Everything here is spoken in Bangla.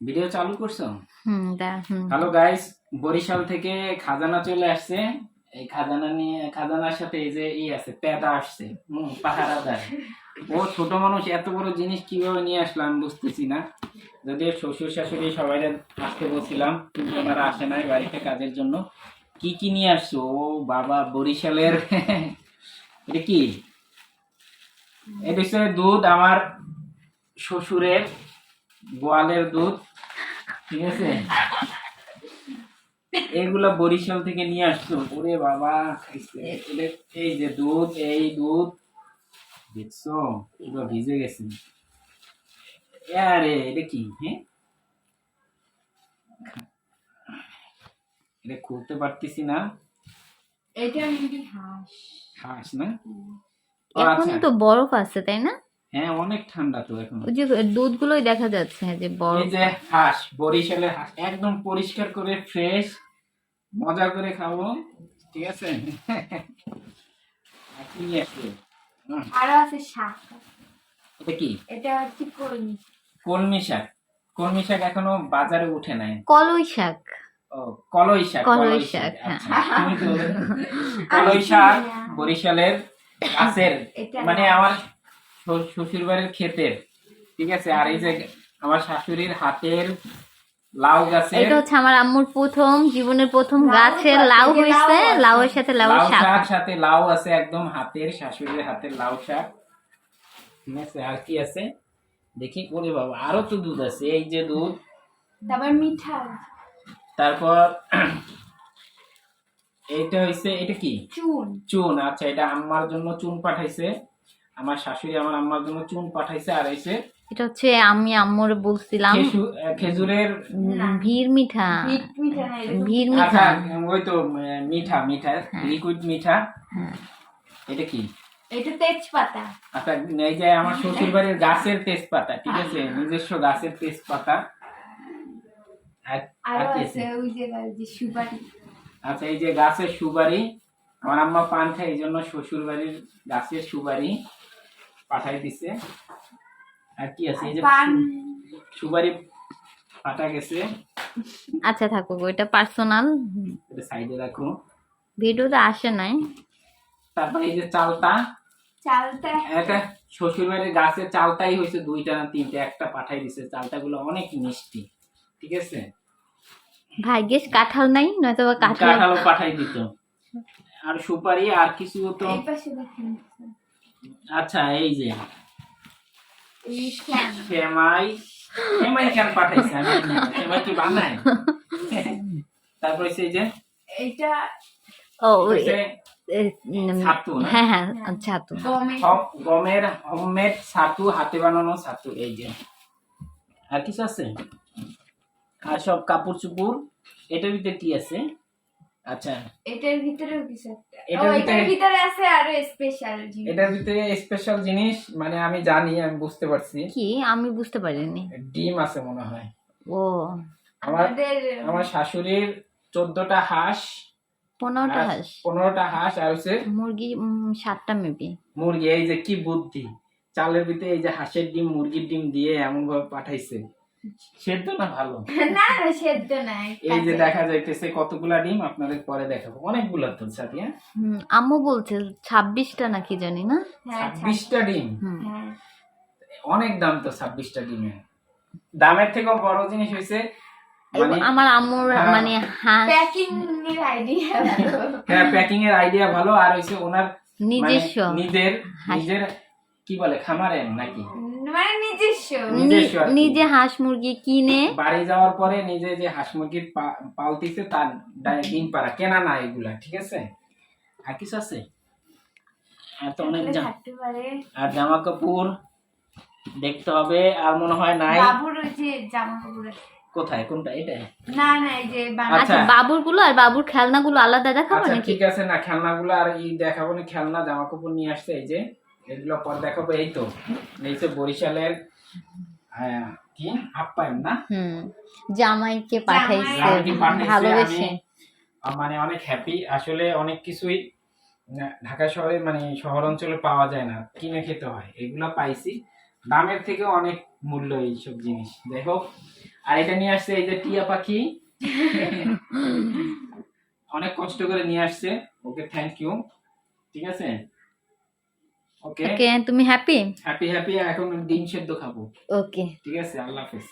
ভিডিও চালু করছ? হ্যালো গাইস বরিশাল থেকে খাজানা চলে আসছে। এই খাজানা নিয়ে খাজানার সাথে এই যে ই আছে পেদা আসছে। হুম পাহারাদার ও ছোট মানুষ এত বড় জিনিস কীভাবে নিয়ে আসলাম বুঝতেছি না। যদিও শ্বশুর শাশুড়ি সবাই আসতে বলছিলাম কিন্তু ওনারা আসে নাই বাড়িতে কাজের জন্য। কি কি নিয়ে আসছো? ও বাবা বরিশালের এটা কি? এটা দুধ আমার শ্বশুরের গোয়ালের দুধ ঠিক আছে? এইগুলা বরিশাল থেকে নিয়ে আসছো? ওরে বাবা এই যে দুধ এই দুধ দেখছ? পুরো ভিজে গেছে। আরে এটা কি? হ্যাঁ এটা খুলতে পারতেছি না। এটা হাঁস। হাঁস না? এখন আচ্ছা। তো বরফ আছে তাই না? হ্যাঁ অনেক ঠান্ডা তো এখন। ওই যে দুধগুলোই দেখা যাচ্ছে যে এই যে হাঁস বরিশালের হাঁস একদম পরিষ্কার করে ফ্রেশ মজা করে খাব ঠিক আছে? নিয়ে? আরও আছে শাক। এটা কি? এটা হচ্ছে কলমি কলমি শাক। কলমি শাক এখনও বাজারে উঠে নাই। কলই শাক। ও কলই শাক কলই শাক, হ্যাঁ। আচ্ছা, তো কলই শাক বরিশালের গাছের মানে আমার শ্বশুর- বাড়ির ক্ষেতের ঠিক আছে? আর এই যে আমার শাশুড়ির হাতের লাউ গাছের এটা হচ্ছে আমার আম্মুর প্রথম জীবনের প্রথম লাউ গাছের লাউ হয়েছে। লাউয়ের সাথে লাউ শাক। শাক সাথে লাউ আছে একদম হাতের শাশুড়ির হাতের লাউ শাক। ঠিক আছে? আর কি আছে? দেখি ওরে বাবা আরও তো দুধ আছে। এই যে দুধ। তারপর মিঠা তারপর এইটা হইছে এটা কি? চুন। চুন আচ্ছা এটা আম্মার জন্য চুন পাঠাইছে। আমার শাশুড়ি আমার আম্মার জন্য চুন পাঠাইছে আর হইছে এটা হচ্ছে আমি আম্মুর বলছিলাম। খেজু- খেজুরের। ভিড় মিঠা। মিঠ মিঠা ভিড় আচ্ছা মিঠা। ওই তো মিঠা মিঠা লিকুইড মিঠা। হ্যাঁ। এটা কি? এটা তেজপাতা। আচ্ছা এই যে আমার শ্বশুর বাড়ির গাছের তেজপাতা ঠিক আছে? নিজস্ব গাছের তেজপাতা। আর আর আছে ওই যে ওই যে সুপারি। আচ্ছা এই যে গাছের সুপারি আমার আম্মা পান খায় এই জন্য শ্বশুর বাড়ির গাছের সুপারি পাঠাই দিছে। আর কি আছে এই যে পান। সু- পাঠা গেছে। আচ্ছা থাকুক ওইটা পার্সোনাল এটা সাইডে রাখো। ভিডিওতে আসে নাই। তারপরে এই যে চালতা। চালটা এটা শ্বশুর বাড়ির গাছের চালটাই হয়েছে দুইটা না তিনটা একটা পাঠাই দিছে। চালটা গুলো অনেক মিষ্টি ঠিক আছে? ভাগ্যেস কাঁঠাল নাই নয়তো কাঁঠাল। কাঁঠালও পাঠাই দিত। আর সুপারি আর কিছু তো? এই পাশে দেখেন আচ্ছা এই যে। সেমাই। সেমাই। কেন পাঠাইছে? আমি সেমাই কি বানায়। তারপরে সেই যে? এটা ও? হ্যাঁ হ্যাঁ ছাতু। গমের। হোমমেড ছাতু হাতে বানানো ছাতু এই যে। আর কিছু আছে? আর সব কাপড় চুপুর এটার ভিতরে কি আছে? আচ্ছা। এটার ভিতরেও কিছু একটা। এটার ভিতরে আছে আরও স্পেশাল জিনিস। এটার ভিতরে স্পেশাল জিনিস মানে আমি জানি আমি বুঝতে পারছি। কি? আমি বুঝতে পারিনি। ডিম আছে মনে হয়। ও। আমাদের আমার শাশুড়ির চোদ্দটা হাঁস পনেরোটা হাঁস। পনেরোটা হাঁস আর হচ্ছে মুরগি সাতটা মেবি। মুরগি এই যে কি বুদ্ধি। চালের ভিতরে এই যে হাঁসের ডিম মুরগির ডিম দিয়ে এমন ভাবে পাঠাইছে। সেদ্ধ না ভালো? না না সেদ্ধ নাই এই যে দেখা যাইতেছে কতগুলা ডিম আপনাদের পরে দেখাবো। অনেকগুলা তো হ্যাঁ? হুম, আম্মু বলছে নাকি জানি না? হ্যাঁ ডিম? হ্যাঁ। অনেক দাম তো ডিমের দামের থেকেও বড় জিনিস হয়েছে মানে আমার আম্মুর হ্যাঁ। মানে প্যাকিং এর আইডিয়া হ্যাঁ প্যাকিং এর আইডিয়া ভালো আর হয়েছে ওনার মানে নিজস্ব নিজের নিজের কি বলে খামারের নাকি? মানে নিজস্ব। নিজস্ব আর কি। নিজে হাঁস মুরগি কিনে বাড়ি যাওয়ার পরে নিজে যে হাঁস মুরগির পা- পালতিছে তার ডিম পাড়া। কেনা না এগুলা ঠিক আছে? আর কিছু আছে? আর তো অনেক থাকতে পারে। আর জামা কাপড় দেখতে হবে আর মনে হয় নাই। বাবুর ওই যে জামা কাপড়। আছে। কোথায়? কোনটা? এটা না না এই যে আচ্ছা। আচ্ছা। বাবুরগুলো আর বাবুর খেলনাগুলো আলাদা দেখাবো আচ্ছা নাকি? ঠিক আছে না খেলনাগুলো আর এই দেখাবো না খেলনা জামা কাপড় নিয়ে আসছে এই যে। এগুলো পর দেখাবো এই তো। এই তো বরিশালের কি? আপ্যায়ন না? হুম জামাইকে পাঠাইছে ভালোবেসে। মানে অনেক হ্যাপি আসলে অনেক কিছুই ঢাকা শহরে মানে শহর অঞ্চলে পাওয়া যায় না। কিনে খেতে হয় এগুলো পাইছি। দামের থেকে অনেক মূল্য এইসব জিনিস। দেখো আর এটা নিয়ে আসছে এই যে টিয়া পাখি। অনেক কষ্ট করে নিয়ে আসছে। ওকে থ্যাংক ইউ ঠিক আছে? ওকে তুমি হ্যাপি হ্যাপি হ্যাপি এখন ডিম সেদ্ধ খাব। ওকে ঠিক আছে? আল্লাহ হাফেজ।